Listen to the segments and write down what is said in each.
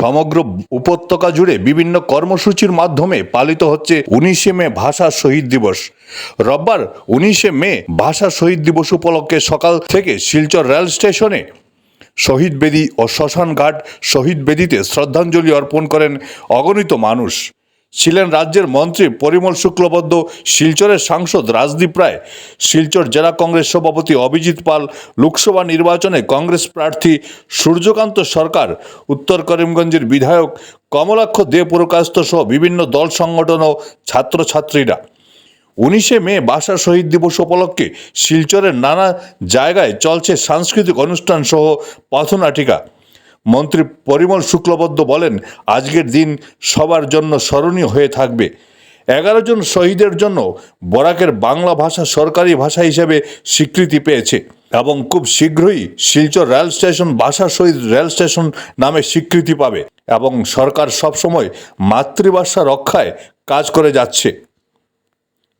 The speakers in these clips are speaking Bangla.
সমগ্র উপত্যকা জুড়ে বিভিন্ন কর্মসূচির মাধ্যমে পালিত হচ্ছে উনিশে মে ভাষা শহীদ দিবস। রোববার উনিশে মে ভাষা শহীদ দিবস উপলক্ষে সকাল থেকে শিলচর রেল স্টেশনে শহীদ বেদী ও শ্মশান ঘাট শহীদ বেদিতে শ্রদ্ধাঞ্জলি অর্পণ করেন অগণিত মানুষ। ছিলেন রাজ্যের মন্ত্রী পরিমল শুক্লবদ্ধ শিলচরের সাংসদ রাজদীপ রায়। শিলচর জেলা কংগ্রেস সভাপতি অভিজিৎ পাল, লোকসভা নির্বাচনে কংগ্রেস প্রার্থী সূর্যকান্ত সরকার, উত্তর করিমগঞ্জের বিধায়ক কমলাক্ষ দে পুরকাস্ত সহ বিভিন্ন দল সংগঠন ও ছাত্রছাত্রীরা। উনিশে মে ভাষা শহীদ দিবস উপলক্ষে শিলচরের নানা জায়গায় চলছে সাংস্কৃতিক অনুষ্ঠান সহ পথনাটিকা। মন্ত্রী পরিমল শুক্লবদ্ধ বলেন, আজকের দিন সবার জন্য স্মরণীয় হয়ে থাকবে। এগারো জন শহীদের জন্য বরাকের বাংলা ভাষা সরকারি ভাষা হিসেবে স্বীকৃতি পেয়েছে এবং খুব শীঘ্রই শিলচর রেল স্টেশন ভাষা শহীদ রেল স্টেশন নামে স্বীকৃতি পাবে এবং সরকার সবসময় মাতৃভাষা রক্ষায় কাজ করে যাচ্ছে।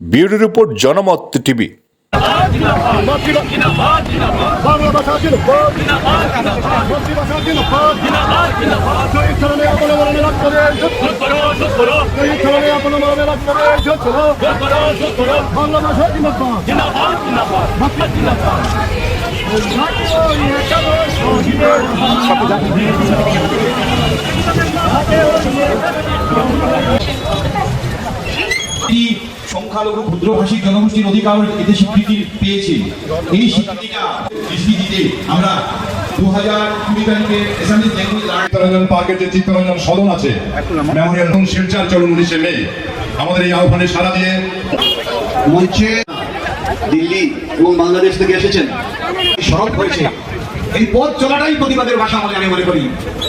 Bureau report Janamat TV. Bangla ভাষা জিন্দাবাদ মাতৃভাষা জিন্দাবাদ শহীদ স্মরণে আপন মরণে লাভ করে শহীদ স্মরণে আপন মরণে লাভ করে বাংলা ভাষা জিন্দাবাদ এটি সংখ্যালঘু ক্ষুদ্রভাষী জনগোষ্ঠীর অধিকার এতে স্বীকৃতি পেয়েছে। এই স্বীকৃতিটা আমরা দু হাজার কুড়ি তারিখে এসামিস ল্যাঙ্গুয়েজ আর্ট চিত্তরঞ্জন পার্কের যে চিত্তরঞ্জন সদন আছে মেমোরিয়াল এবং শিলচার চলুন উনিশে মে আমাদের এই আহ্বানে সারা দিয়ে মঞ্চে দিল্লি এবং বাংলাদেশ থেকে এসেছেন। এই সড়ক হয়েছে। এই পথ চলাটাই প্রতিবাদের ভাষা বলে আমি মনে করি।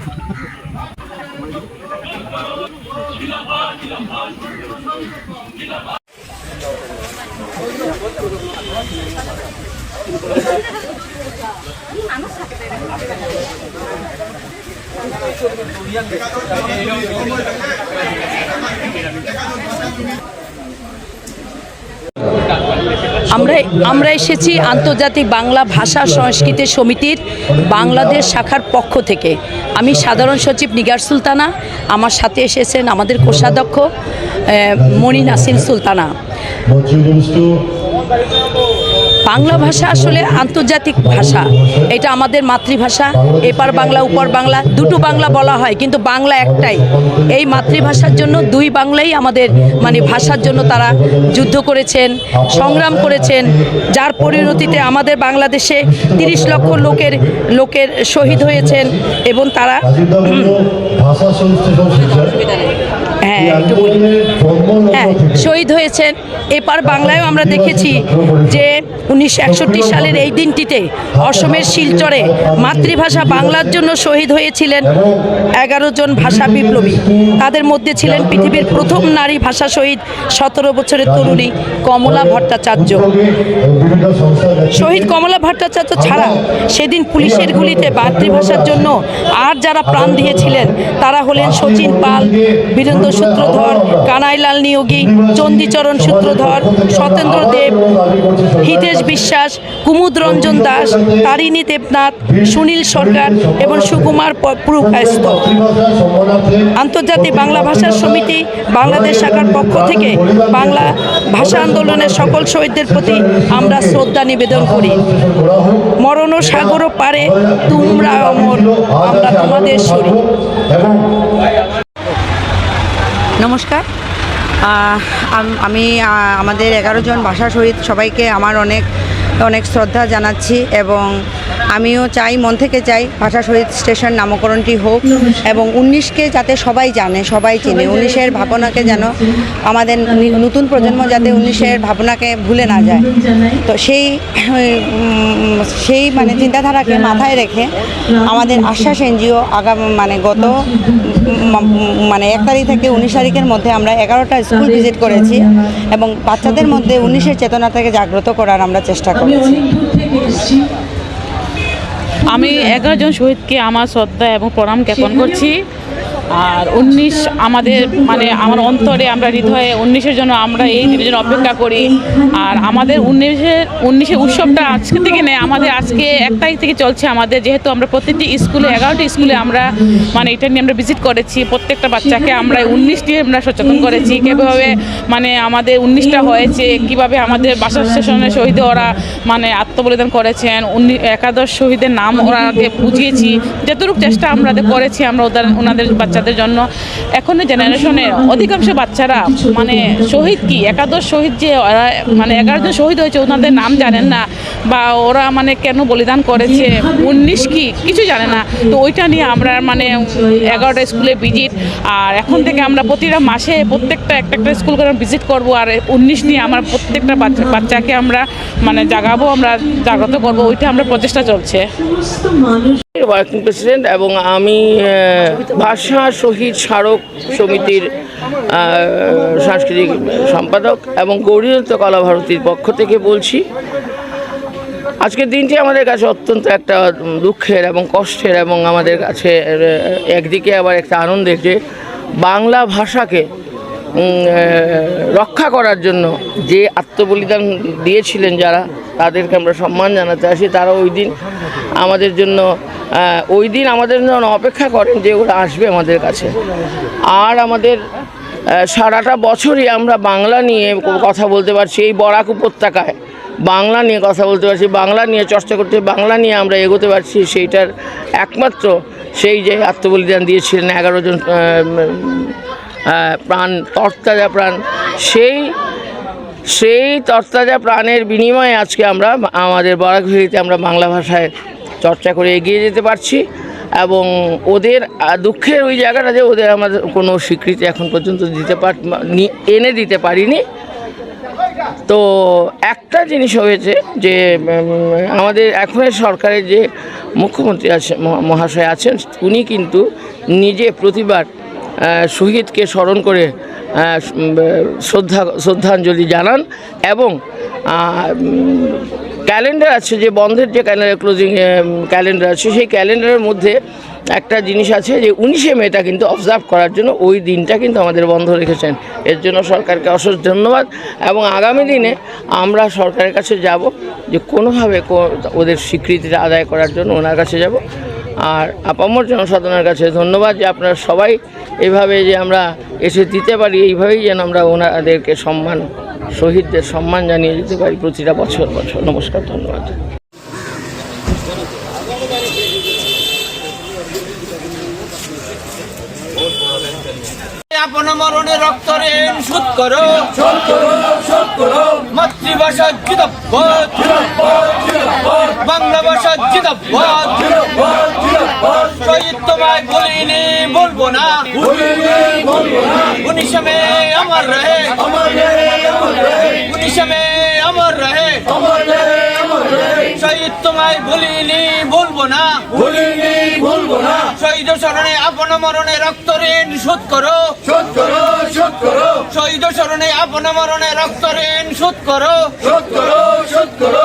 Terima kasih. আমরা আমরা এসেছি আন্তর্জাতিক বাংলা ভাষা সংস্কৃতি সমিতির বাংলাদেশ শাখার পক্ষ থেকে। আমি সাধারণ সচিব নিগার সুলতানা, আমার সাথে এসেছেন আমাদের কোষাধ্যক্ষ মনি নাসিম সুলতানা। বাংলা ভাষা আসলে আন্তর্জাতিক ভাষা। এটা আমাদের মাতৃভাষা এপার বাংলা উপর বাংলা দুটো বাংলা বলা হয় কিন্তু বাংলা একটাই। এই মাতৃভাষার জন্য দুই বাংলাই আমাদের মানে ভাষার জন্য তারা যুদ্ধ করেছেন সংগ্রাম করেছেন। যার পরিণতিতে আমাদের বাংলাদেশে তিরিশ লক্ষ লোকের লোকের শহীদ হয়েছেন এবং তারা হ্যাঁ একটু বলি হ্যাঁ শহীদ হয়েছেন। এপার বাংলায়ও আমরা দেখেছি যে উনিশশো একষট্টি সালের এই দিনটিতে অসমের শিলচরে মাতৃভাষা বাংলার জন্য শহীদ হয়েছিলেন এগারো জন ভাষা বিপ্লবী। তাদের মধ্যে ছিলেন পৃথিবীর প্রথম নারী ভাষা শহীদ সতেরো বছরের তরুণী কমলা ভট্টাচার্য। শহীদ কমলা ভট্টাচার্য ছাড়া সেদিন পুলিশের গুলিতে মাতৃভাষার জন্য আর যারা প্রাণ দিয়েছিলেন, তারা হলেন শচীন পাল, বীরেন্দ্র সূত্রধর, কানাইলাল নিয়োগী চণ্ডীচরণ সূত্রধর, সতেন্দ্র দেব, হিতেশ বিশ্বাস, কুমুদ রঞ্জন দাস, তারিণী দেবনাথ, সুনীল সরকার এবং সুকুমার প- পুরকায়স্থ আন্তর্জাতিক বাংলা ভাষা সমিতি বাংলাদেশ শাখার পক্ষ থেকে বাংলা ভাষা আন্দোলনের সকল শহীদদের প্রতি আমরা শ্রদ্ধা নিবেদন করি। মরণ সাগর পারে তোমরা অমর, আমরা তোমাদের শরীর নমস্কার। আম- আমি আমাদের এগারো জন বাসা শহীদ সবাইকে আমার অনেক অনেক শ্রদ্ধা জানাচ্ছি এবং আমিও চাই, মন থেকে চাই ভাষা শহীদ স্টেশন নামকরণটি হোক এবং উনিশকে যাতে সবাই জানে, সবাই চিনে, উনিশের ভাবনাকে যেন আমাদের নতুন প্রজন্ম যাতে উনিশের ভাবনাকে ভুলে না যায়। তো সেই সেই মানে চিন্তাধারাকে মাথায় রেখে আমাদের আশ্বাস এনজিও আগাম মানে গত মানে এক তারিখ থেকে উনিশ তারিখের মধ্যে আমরা এগারোটা স্কুল ভিজিট করেছি এবং বাচ্চাদের মধ্যে উনিশের চেতনা থেকে জাগ্রত করার আমরা চেষ্টা করেছি আমি এগারো জন শহীদকে আমার শ্রদ্ধা এবং প্রণাম জ্ঞাপন করছি। আর উনিশ আমাদের মানে আমার অন্তরে আমরা হৃদয়ে উনিশের জন্য আমরা এই দিনের জন্য অপেক্ষা করি। আর আমাদের উনিশের উনিশের উৎসবটা আজকে থেকে নেই, আমাদের আজকে এক তারিখ থেকে চলছে আমাদের। যেহেতু আমরা প্রত্যেকটি স্কুলে, এগারোটি স্কুলে আমরা মানে এটা নিয়ে আমরা ভিজিট করেছি, প্রত্যেকটা বাচ্চাকে আমরা উনিশ নিয়ে আমরা সচেতন করেছি। কীভাবে মানে আমাদের উনিশটা হয়েছে, কীভাবে আমাদের বাসা স্টেশনে শহীদ ওরা মানে আত্মবলিদান করেছেন, উনি, একাদশ শহীদের নাম ওরাকে বুঝিয়েছি। যতটুকু চেষ্টা আমরা করেছি, আমরা ওদের, ওনাদের বাচ্চাদের জন্য। এখনের জেনারেশনের অধিকাংশ বাচ্চারা মানে শহীদ কি? একাদশ শহীদ যে ওরা মানে এগারো জন শহীদ হয়েছে, ওনাদের নাম জানেন না বা ওরা মানে কেন বলিদান করেছে? উনিশ কি? কিছু জানে না। তো ওইটা নিয়ে আমরা মানে এগারোটা স্কুলে ভিজিট। আর এখন থেকে আমরা প্রতিটা মাসে প্রত্যেকটা একটা একটা স্কুল করে ভিজিট করব। আর উনিশ নিয়ে আমার প্রত্যেকটা বাচ্চা বাচ্চাকে আমরা মানে জাগাবো, আমরা জাগ্রত করব। ওইটা আমরা প্রচেষ্টা চলছে। ওয়ার্কিং প্রেসিডেন্ট এবং আমি ভাষা শহীদ স্মারক সমিতির সাংস্কৃতিক সম্পাদক এবং গৌরীদত্ত কলা ভারতীর পক্ষ থেকে বলছি, আজকের দিনটি আমাদের কাছে অত্যন্ত একটা দুঃখের এবং কষ্টের এবং আমাদের কাছে একদিকে আবার একটা আনন্দের যে বাংলা ভাষাকে রক্ষা করার জন্য যে আত্মবলিদান দিয়েছিলেন যারা, তাদেরকে আমরা সম্মান জানাতে আসি। তারা ওই দিন আমাদের জন্য ওই দিন আমাদের জন্য অপেক্ষা করেন যে ওরা আসবে আমাদের কাছে। আর আমাদের সারাটা বছরই আমরা বাংলা নিয়ে কথা বলতে পারছি, এই বরাক উপত্যকায় বাংলা নিয়ে কথা বলতে পারছি, বাংলা নিয়ে চর্চা করতে, বাংলা নিয়ে আমরা এগোতে পারছি, সেইটার একমাত্র সেই যে আত্মবলিদান দিয়েছিলেন এগারো জন প্রাণ, তরতাজা প্রাণ। সেই সেই তরতাজা প্রাণের বিনিময়ে আজকে আমরা আমাদের বরাকভেরিতে আমরা বাংলা ভাষায় চর্চা করে এগিয়ে যেতে পারছি এবং ওদের দুঃখের ওই জায়গাটা যে ওদের আমাদের কোনো স্বীকৃতি এখন পর্যন্ত দিতে পার এনে দিতে পারিনি। তো একটা জিনিস হয়েছে যে আমাদের এখনের সরকারের যে মুখ্যমন্ত্রী আছে, মহা- মহাশয় আছেন, উনি কিন্তু নিজে প্রতিবার শহীদকে স্মরণ করে শ্রদ্ধা, শ্রদ্ধাঞ্জলি জানান এবং ক্যালেন্ডার আছে যে বন্ধের যে ক্যালেন্ডার ক্লোজিং ক্যালেন্ডার আছে, সেই ক্যালেন্ডারের মধ্যে একটা জিনিস আছে যে উনিশে মেটা কিন্তু অবজার্ভ করার জন্য ওই দিনটা কিন্তু আমাদের বন্ধ রেখেছেন। এর জন্য সরকারকে অশেষ ধন্যবাদ এবং আগামী দিনে আমরা সরকারের কাছে যাব যে কোনোভাবে ওদের স্বীকৃতিটা আদায় করার জন্য ওনার কাছে যাব। আর আপামর জনসাধারণের কাছে ধন্যবাদ যে আপনারা সবাই এভাবে যে আমরা এসে দিতে পারি, এইভাবেই যেন আমরা ওনাদেরকে সম্মান, শহীদদের সম্মান জানিয়ে দিতে পারি প্রতিটা বছর বছর। নমস্কার, ধন্যবাদ। আপন মরণে রক্ত শোধ করো। মাতৃভাষা জিদাবাদ বাংলা ভাষা জিদাবাদ শহীদ তোমায় বলিনি বলব না। উনিশে মে আমার রহে। আমার রহে শহীদ তোমায় ভুলিনি বলব না। ভুলিনি বলব না। শহীদ স্মরণে আপন মরণে রক্ত ঋণ শোধ করো। শোধ করো শোধ করো। শহীদ স্মরণে আপন মরণে রক্ত ঋণ শোধ করো। শোধ করো শোধ করো।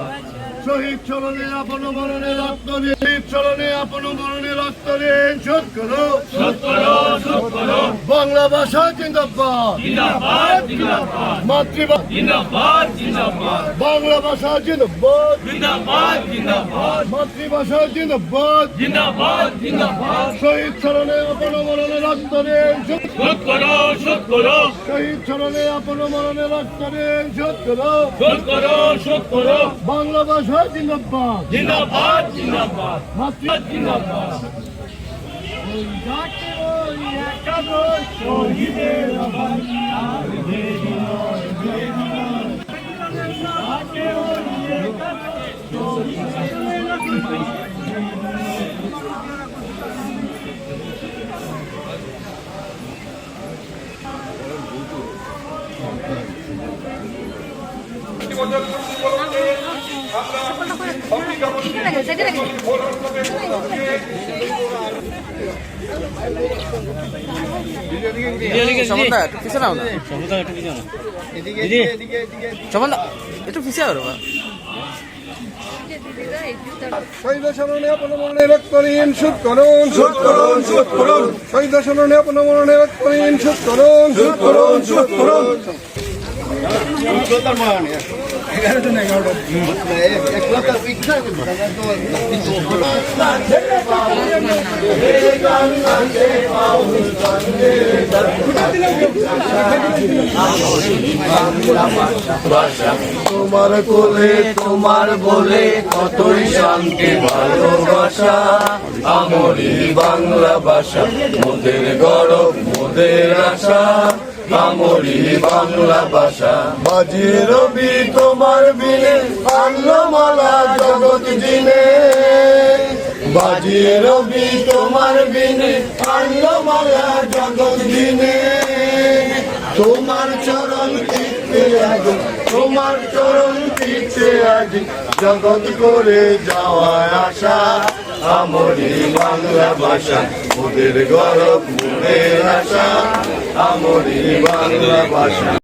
শহীদ চরণে আপন মরণে রক্ত দিন শহীদ চরণে আপন মরণে রক্ত দিন শোধ করো। বাংলা ভাষা জিন্দাবাদ। মাতৃভাষা বাংলা ভাষা জিন্দাবাদ। মাতৃভাষা শহীদ চরণে আপন মরণে রক্ত দিন শোধ করো। শোধ করো শহীদ চরণে আপন মরণে রক্ত দিন শোধ করো। শোধ করো শোধ করো। বাংলা ভাষা Jai Jindabad. Jindabad, Jindabad. Masjid Jindabad. Thank you. জিন্দাবাদ জিন্দাবাদ জিন্দাবাদ মাতৃ জিন্দাবাদ শহীদ শরণে আপন মরণে রক্ত দিন শোধ করুন শোধ করুন শোধ করুন। শহীদ শরণে আপন মরণে রক্ত দিন শোধ করুন শোধ করুন শোধ করুন। তোমার কোলে তোমার বলে কতই শান্তি ভালোবাসা আমরি বাংলা ভাষা মোদের গরব মোদের আশা। আমরি বাংলা ভাষা। রবি তোমার বিনে আনলো মালা জগৎ দিনে বাজিয়ে রবি তোমার বিনে আনলো মালা জগৎ দিনে তোমার চরণ তীর্থে আজ, তোমার চরণ তীর্থে আজ জগৎ করে যাওয়া আশা। আমরি বাংলা ভাষা মোদের গরব মোদের আশা। আমরি বাংলা ভাষা